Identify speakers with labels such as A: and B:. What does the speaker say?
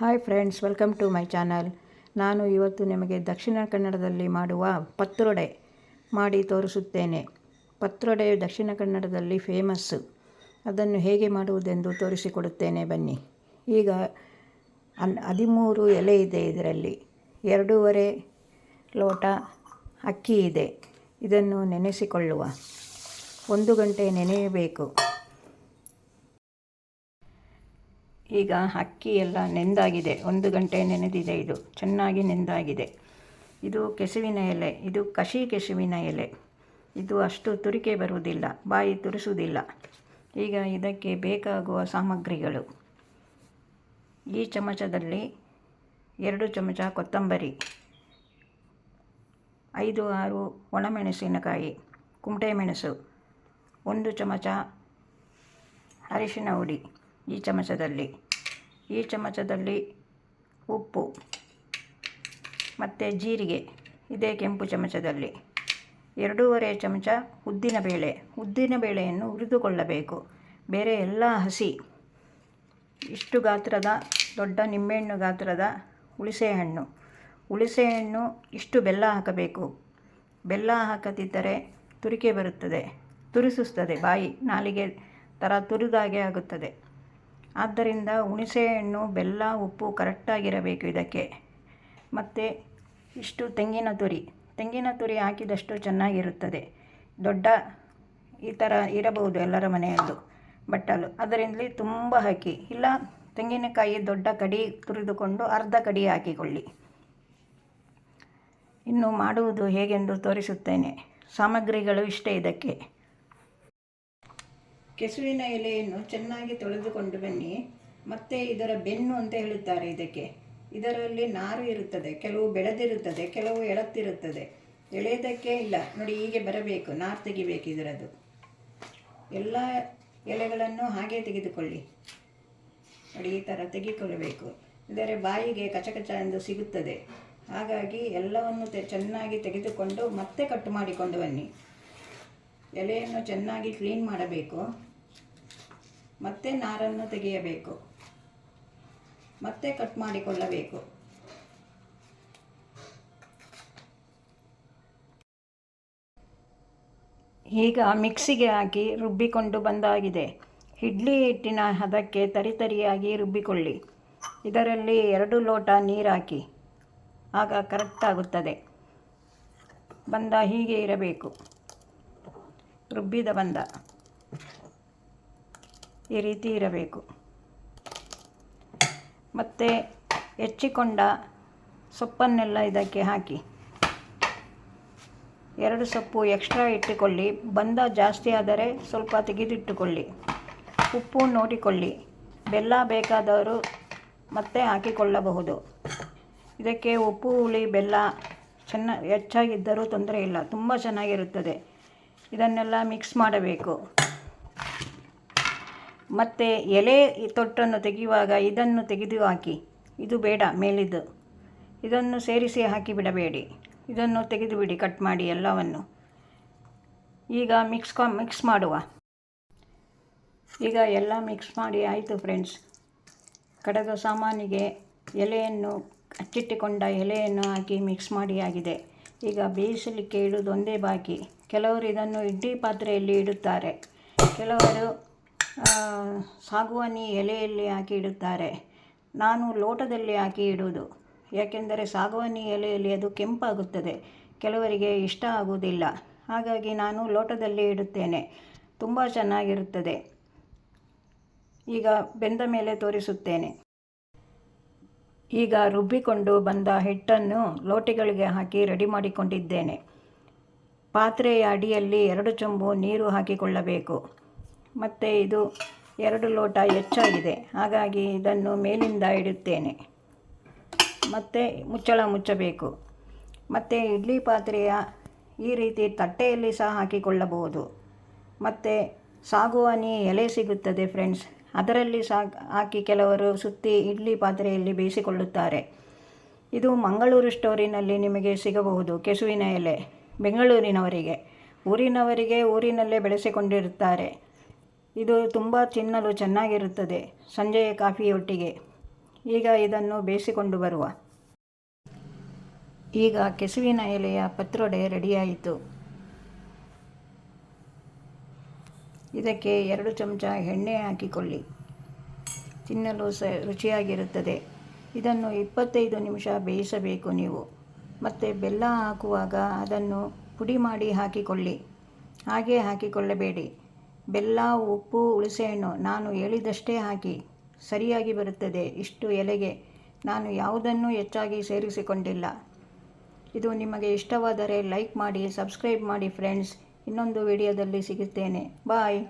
A: Hi friends welcome to my channel ನಾನು ಇವತ್ತು ನಿಮಗೆ ದಕ್ಷಿಣ ಕನ್ನಡದಲ್ಲಿ ಮಾಡುವ ಪತ್ರೊಡೆ ಮಾಡಿ ತೋರಿಸುತ್ತೇನೆ. ಪತ್ರೊಡೆ ದಕ್ಷಿಣ ಕನ್ನಡದಲ್ಲಿ ಫೇಮಸ್ಸು ಅದನ್ನು ಹೇಗೆ ಮಾಡುವುದೆಂದು ತೋರಿಸಿಕೊಡುತ್ತೇನೆ ಬನ್ನಿ. ಈಗ ಅನ್ ಹದಿಮೂರು ಎಲೆ ಇದೆ ಇದರಲ್ಲಿ. ಎರಡೂವರೆ ಲೋಟ ಅಕ್ಕಿ ಇದೆ. ಇದನ್ನು ನೆನೆಸಿಕೊಳ್ಳುವ. ಒಂದು ಗಂಟೆ ನೆನೆಯಬೇಕು. ಈಗ ಅಕ್ಕಿ ಎಲ್ಲ ನೆಂದಾಗಿದೆ. ಒಂದು ಗಂಟೆ ನೆನೆದಿದೆ ಇದು. ಚೆನ್ನಾಗಿ ನೆಂದಾಗಿದೆ. ಇದು ಕೆಸುವಿನ ಎಲೆ. ಇದು ಕಸಿ ಕೆಸುವಿನ ಎಲೆ. ಇದು ಅಷ್ಟು ತುರಿಕೆ ಬರುವುದಿಲ್ಲ. ಬಾಯಿ ತುರಿಸುವುದಿಲ್ಲ. ಈಗ ಇದಕ್ಕೆ ಬೇಕಾಗುವ ಸಾಮಗ್ರಿಗಳು. ಈ ಚಮಚದಲ್ಲಿ ಎರಡು ಚಮಚ ಕೊತ್ತಂಬರಿ, ಐದು, ಆರು ಒಣಮೆಣಸಿನಕಾಯಿ ಕುಮಟೆ ಮೆಣಸು, ಒಂದು ಚಮಚ ಅರಿಶಿನ ಹುಡಿ ಈ ಚಮಚದಲ್ಲಿ. ಈ ಚಮಚದಲ್ಲಿ ಉಪ್ಪು ಮತ್ತು ಜೀರಿಗೆ, ಇದೇ ಕೆಂಪು ಚಮಚದಲ್ಲಿ. ಎರಡೂವರೆ ಚಮಚ ಉದ್ದಿನ ಬೇಳೆ. ಉದ್ದಿನ ಬೇಳೆಯನ್ನು ಹುರಿದುಕೊಳ್ಳಬೇಕು. ಬೇರೆ ಎಲ್ಲ ಹಸಿ, ಇಷ್ಟು ಗಾತ್ರದ, ದೊಡ್ಡ ನಿಂಬೆಹಣ್ಣು ಗಾತ್ರದ ಹುಣಸೆಹಣ್ಣು ಹುಣಸೆಹಣ್ಣು ಇಷ್ಟು ಬೆಲ್ಲ ಹಾಕಬೇಕು. ಬೆಲ್ಲ ಹಾಕದಿದ್ದರೆ ತುರಿಕೆ ಬರುತ್ತದೆ. ತುರಿಸುತ್ತದೆ, ಬಾಯಿ, ನಾಲಿಗೆ ಥರ ತುರಿದಾಗೆ ಆಗುತ್ತದೆ. ಆದ್ದರಿಂದ ಹುಣಸೆಹಣ್ಣು ಬೆಲ್ಲ, ಉಪ್ಪು ಕರೆಕ್ಟಾಗಿರಬೇಕು ಇದಕ್ಕೆ. ಮತ್ತು ಇಷ್ಟು ತೆಂಗಿನ ತುರಿ. ತೆಂಗಿನ ತುರಿ ಹಾಕಿದಷ್ಟು ಚೆನ್ನಾಗಿರುತ್ತದೆ. ದೊಡ್ಡ ಈ ಥರ ಇರಬಹುದು ಎಲ್ಲರ ಮನೆಯಲ್ಲೂ ಬಟ್ಟಲು. ಅದರಿಂದಲೇ ತುಂಬ ಹಾಕಿ ಇಲ್ಲ, ತೆಂಗಿನಕಾಯಿ ದೊಡ್ಡ ಕಡಿ ತುರಿದುಕೊಂಡು ಅರ್ಧ ಕಡಿ ಹಾಕಿಕೊಳ್ಳಿ. ಇನ್ನು ಮಾಡುವುದು ಹೇಗೆಂದು ತೋರಿಸುತ್ತೇನೆ. ಸಾಮಗ್ರಿಗಳು ಇಷ್ಟೇ ಇದಕ್ಕೆ. ಕೆಸುವಿನ ಎಲೆಯನ್ನು ಚೆನ್ನಾಗಿ ತೊಳೆದುಕೊಂಡು ಬನ್ನಿ. ಮತ್ತೆ ಇದರ ಬೆನ್ನು ಅಂತ ಹೇಳುತ್ತಾರೆ ಇದಕ್ಕೆ. ಇದರಲ್ಲಿ ನಾರು ಇರುತ್ತದೆ, ಕೆಲವು ಬೆಳೆದಿರುತ್ತದೆ, ಕೆಲವು ಎಳತ್ತಿರುತ್ತದೆ. ಎಳೆಯೋದಕ್ಕೆ ಇಲ್ಲ, ನೋಡಿ ಹೀಗೆ ಬರಬೇಕು, ನಾರು ತೆಗಿಬೇಕು ಇದರದ್ದು ಎಲ್ಲ ಎಲೆಗಳನ್ನು ಹಾಗೆ ತೆಗೆದುಕೊಳ್ಳಿ. ನೋಡಿ, ಈ ಥರ ತೆಗೆದುಕೊಳ್ಳಬೇಕು. ಇದರ ಬಾಯಿಗೆ ಕಚಕಚ ಎಂದು ಸಿಗುತ್ತದೆ. ಹಾಗಾಗಿ ಎಲ್ಲವನ್ನು ತೆ, ಚೆನ್ನಾಗಿ ತೆಗೆದುಕೊಂಡು ಮತ್ತೆ ಕಟ್ ಮಾಡಿಕೊಂಡು ಬನ್ನಿ. ಎಲೆಯನ್ನು ಚೆನ್ನಾಗಿ ಕ್ಲೀನ್ ಮಾಡಬೇಕು. ಮತ್ತೆ ನಾರನ್ನು ತೆಗೆಯಬೇಕು. ಮತ್ತೆ ಕಟ್ ಮಾಡಿಕೊಳ್ಳಬೇಕು. ಈಗ ಮಿಕ್ಸಿಗೆ ಹಾಕಿ ರುಬ್ಬಿಕೊಂಡು ಬಂದಾಗಿದೆ. ಇಡ್ಲಿ ಹಿಟ್ಟಿನ ಹದಕ್ಕೆ ತರಿತರಿಯಾಗಿ ರುಬ್ಬಿಕೊಳ್ಳಿ. ಇದರಲ್ಲಿ ಎರಡು ಲೋಟ ನೀರು ಹಾಕಿ. ಆಗ ಕರೆಕ್ಟ್ ಆಗುತ್ತದೆ. ಬಂದ ಹೀಗೆ ಇರಬೇಕು. ರುಬ್ಬಿದ ಬಂದ. ಈ ರೀತಿ ಇರಬೇಕು. ಮತ್ತು ಹೆಚ್ಚಿಕೊಂಡ ಸೊಪ್ಪನ್ನೆಲ್ಲ ಇದಕ್ಕೆ ಹಾಕಿ. ಎರಡು ಸೊಪ್ಪು ಎಕ್ಸ್ಟ್ರಾ ಇಟ್ಟುಕೊಳ್ಳಿ. ಬಂದ ಜಾಸ್ತಿ ಆದರೆ ಸ್ವಲ್ಪ ತೆಗೆದಿಟ್ಟುಕೊಳ್ಳಿ. ಉಪ್ಪು ನೋಡಿಕೊಳ್ಳಿ. ಬೆಲ್ಲ ಬೇಕಾದವರು ಮತ್ತೆ ಹಾಕಿಕೊಳ್ಳಬಹುದು. ಇದಕ್ಕೆ ಉಪ್ಪು, ಹುಳಿ, ಬೆಲ್ಲ ಚೆನ್ನ, ಹೆಚ್ಚಾಗಿದ್ದರೂ ತೊಂದರೆ ಇಲ್ಲ. ತುಂಬ ಚೆನ್ನಾಗಿರುತ್ತದೆ. ಇದನ್ನೆಲ್ಲ ಮಿಕ್ಸ್ ಮಾಡಬೇಕು. ಮತ್ತು ಎಲೆ ತೊಟ್ಟನ್ನು ತೆಗೆಯುವಾಗ ಇದನ್ನು ತೆಗೆದು ಹಾಕಿ. ಇದು ಬೇಡ, ಮೇಲಿದ್ದು. ಇದನ್ನು ಸೇರಿಸಿ ಹಾಕಿ ಬಿಡಬೇಡಿ. ಇದನ್ನು ತೆಗೆದು ಬಿಡಿ, ಕಟ್ ಮಾಡಿ ಎಲ್ಲವನ್ನು. ಈಗ ಮಿಕ್ಸ್ ಕಾ ಮಿಕ್ಸ್ ಮಾಡುವ. ಈಗ ಎಲ್ಲ ಮಿಕ್ಸ್ ಮಾಡಿ ಆಯಿತು ಫ್ರೆಂಡ್ಸ್ ಕಡದ ಸಾಮಾನಿಗೆ ಎಲೆಯನ್ನು ಹಚ್ಚಿಟ್ಟುಕೊಂಡ ಎಲೆಯನ್ನು ಹಾಕಿ ಮಿಕ್ಸ್ ಮಾಡಿ ಆಗಿದೆ. ಈಗ ಬೇಯಿಸಲಿಕ್ಕೆ ಇಡುವುದು ಒಂದೇ ಬಾಕಿ. ಕೆಲವರು ಇದನ್ನು ಇಡ್ಲಿ ಪಾತ್ರೆಯಲ್ಲಿ ಇಡುತ್ತಾರೆ. ಕೆಲವರು ಸಾಗುವಾನಿ ಎಲೆಯಲ್ಲಿ ಹಾಕಿ ಇಡುತ್ತಾರೆ. ನಾನು ಲೋಟದಲ್ಲಿ ಹಾಕಿ ಇಡುವುದು. ಯಾಕೆಂದರೆ ಸಾಗುವಾನಿ ಎಲೆಯಲ್ಲಿ ಅದು ಕೆಂಪಾಗುತ್ತದೆ. ಕೆಲವರಿಗೆ ಇಷ್ಟ ಆಗುವುದಿಲ್ಲ. ಹಾಗಾಗಿ ನಾನು ಲೋಟದಲ್ಲಿ ಇಡುತ್ತೇನೆ. ತುಂಬ ಚೆನ್ನಾಗಿರುತ್ತದೆ. ಈಗ ಬೆಂದ ಮೇಲೆ ತೋರಿಸುತ್ತೇನೆ. ಈಗ ರುಬ್ಬಿಕೊಂಡು ಬಂದ ಹಿಟ್ಟನ್ನು ಲೋಟಿಗಳಿಗೆ ಹಾಕಿ ರೆಡಿ ಮಾಡಿಕೊಂಡಿದ್ದೇನೆ. ಪಾತ್ರೆಯ ಅಡಿಯಲ್ಲಿ ಎರಡು ಚೊಂಬು ನೀರು ಹಾಕಿಕೊಳ್ಳಬೇಕು. ಮತ್ತು ಇದು ಎರಡು ಲೋಟ ಹೆಚ್ಚಾಗಿದೆ. ಹಾಗಾಗಿ ಇದನ್ನು ಮೇಲಿಂದ ಇಡುತ್ತೇನೆ. ಮತ್ತು ಮುಚ್ಚಳ ಮುಚ್ಚಬೇಕು. ಮತ್ತು ಇಡ್ಲಿ ಪಾತ್ರೆಯ ಈ ರೀತಿ ತಟ್ಟೆಯಲ್ಲಿ ಸಹ ಹಾಕಿಕೊಳ್ಳಬಹುದು. ಮತ್ತು ಸಾಗುವಾನಿ ಎಲೆ ಸಿಗುತ್ತದೆ ಫ್ರೆಂಡ್ಸ್. ಅದರಲ್ಲಿ ಸಹ ಹಾಕಿ ಕೆಲವರು ಸುತ್ತಿ ಇಡ್ಲಿ ಪಾತ್ರೆಯಲ್ಲಿ ಬೇಯಿಸಿಕೊಳ್ಳುತ್ತಾರೆ. ಇದು ಮಂಗಳೂರು ಸ್ಟೋರಿನಲ್ಲಿ ನಿಮಗೆ ಸಿಗಬಹುದು. ಕೆಸುವಿನ ಎಲೆ, ಬೆಂಗಳೂರಿನವರಿಗೆ. ಊರಿನವರಿಗೆ ಊರಿನಲ್ಲೇ ಬೆಳೆಸಿಕೊಂಡಿರುತ್ತಾರೆ. ಇದು ತುಂಬ ತಿನ್ನಲು ಚೆನ್ನಾಗಿರುತ್ತದೆ. ಸಂಜೆಯ ಕಾಫಿಯೊಟ್ಟಿಗೆ. ಈಗ ಇದನ್ನು ಬೇಯಿಸಿಕೊಂಡು ಬರುವ. ಈಗ ಕೆಸುವಿನ ಎಲೆಯ ಪತ್ರೊಡೆ ರೆಡಿಯಾಯಿತು. ಇದಕ್ಕೆ ಎರಡು ಚಮಚ ಎಣ್ಣೆ ಹಾಕಿಕೊಳ್ಳಿ. ತಿನ್ನಲು ಸ ರುಚಿಯಾಗಿರುತ್ತದೆ. ಇದನ್ನು ಇಪ್ಪತ್ತೈದು ನಿಮಿಷ ಬೇಯಿಸಬೇಕು ನೀವು. ಮತ್ತು ಬೆಲ್ಲ ಹಾಕುವಾಗ ಅದನ್ನು ಪುಡಿ ಮಾಡಿ ಹಾಕಿಕೊಳ್ಳಿ. ಹಾಗೆ ಹಾಕಿಕೊಳ್ಳಬೇಡಿ. ಬೆಲ್ಲ, ಉಪ್ಪು, ಹುಣಸೆಹಣ್ಣು ನಾನು ಹೇಳಿದಷ್ಟೇ ಹಾಕಿ, ಸರಿಯಾಗಿ ಬರುತ್ತದೆ ಇಷ್ಟು ಎಲೆಗೆ. ನಾನು ಯಾವುದನ್ನು ಹೆಚ್ಚಾಗಿ ಸೇರಿಸಿಕೊಂಡಿಲ್ಲ. ಇದು ನಿಮಗೆ ಇಷ್ಟವಾದರೆ ಲೈಕ್ ಮಾಡಿ, ಸಬ್ಸ್ಕ್ರೈಬ್ ಮಾಡಿ ಫ್ರೆಂಡ್ಸ್. ಇನ್ನೊಂದು ವಿಡಿಯೋದಲ್ಲಿ ಸಿಗುತ್ತೇನೆ. ಬಾಯ್.